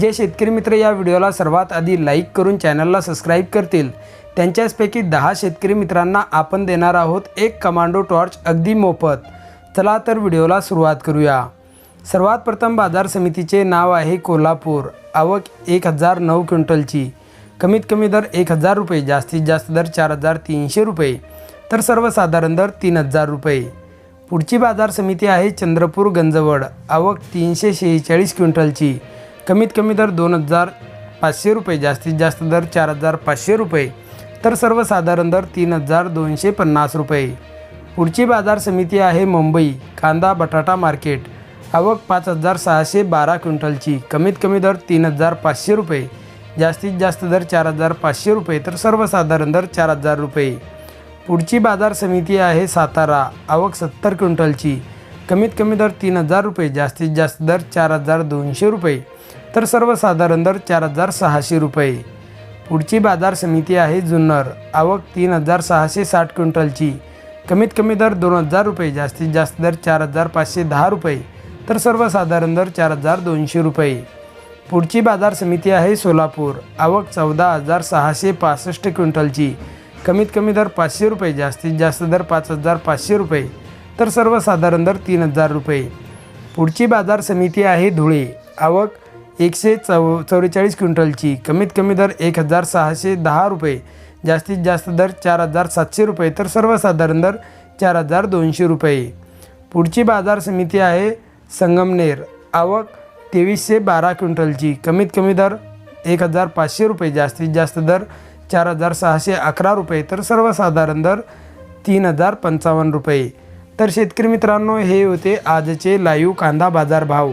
जे शेतकरी मित्र या व्हिडिओला सर्वात आधी लाईक करून चॅनलला सबस्क्राईब करतील. त्यांच्याचपैकी दहा शेतकरी मित्रांना आपण देणार आहोत एक कमांडो टॉर्च अगदी मोफत. चला तर व्हिडिओला सुरुवात करूया. सर्वात प्रथम बाजार समितीचे नाव आहे कोल्हापूर. आवक एक हजार नऊ क्विंटलची. कमीत कमी दर एक हजार रुपये जास्तीत जास्त दर चार हजार तीनशे रुपये. तर सर्वसाधारण दर तीन हजार रुपये. पुढची बाजार समिती आहे चंद्रपूर गंजवड. आवक तीनशे शेहेचाळीस क्विंटलची. कमीत कमी दर दोन हजार पाचशे रुपये जास्तीत जास्त दर चार हजार पाचशे रुपये तर सर्वसाधारण दर तीन हजार दोनशे पन्नास रुपये. पुढची बाजार समिती आहे मुंबई कांदा बटाटा मार्केट. आवक पाच हजार सहाशे बारा क्विंटलची कमीत कमी दर तीन हजार पाचशे रुपये जास्तीत जास्त दर चार हजार पाचशे रुपये तर सर्वसाधारण दर चार हजार रुपये. पुढची बाजार समिती आहे सातारा आवक सत्तर क्विंटलची कमीत कमी दर तीन हजार रुपये जास्तीत जास्त दर चार हजार दोनशे रुपये. तर सर्वसाधारण दर चार हजार सहाशे रुपये. पुढची बाजार समिती आहे जुन्नर. आवक तीन हजार सहाशे साठ क्विंटलची. कमीत कमी दर दोन हजार रुपये जास्तीत जास्त दर चार हजार पाचशे दहा रुपये तर सर्वसाधारण दर चार हजार दोनशे रुपये. पुढची बाजार समिती आहे सोलापूर. आवक चौदा हजार सहाशे पासष्ट क्विंटलची. कमीत कमी दर पाचशे रुपये जास्तीत जास्त दर पाच हजार पाचशे रुपये तर सर्वसाधारण दर तीन हजार रुपये. पुढची बाजार समिती आहे धुळे. आवक एकशे चौ चौवेचाळीस क्विंटलची कमीत कमी दर एक हजार सहाशे दहा रुपये जास्तीत जास्त दर चार हजार सातशे रुपये तर सर्वसाधारण दर चार हजार दोनशे रुपये. पुढची बाजार समिती आहे संगमनेर. आवक तेवीसशे बारा क्विंटलची कमीत कमी दर एक हजार पाचशे रुपये जास्तीत जास्त दर चार हजार सहाशे अकरा रुपये तर सर्वसाधारण दर तीन हजार पंचावन्न रुपये. तर शेतकरी मित्रांनो हे होते आजचे लाईव्ह कांदा बाजार भाव.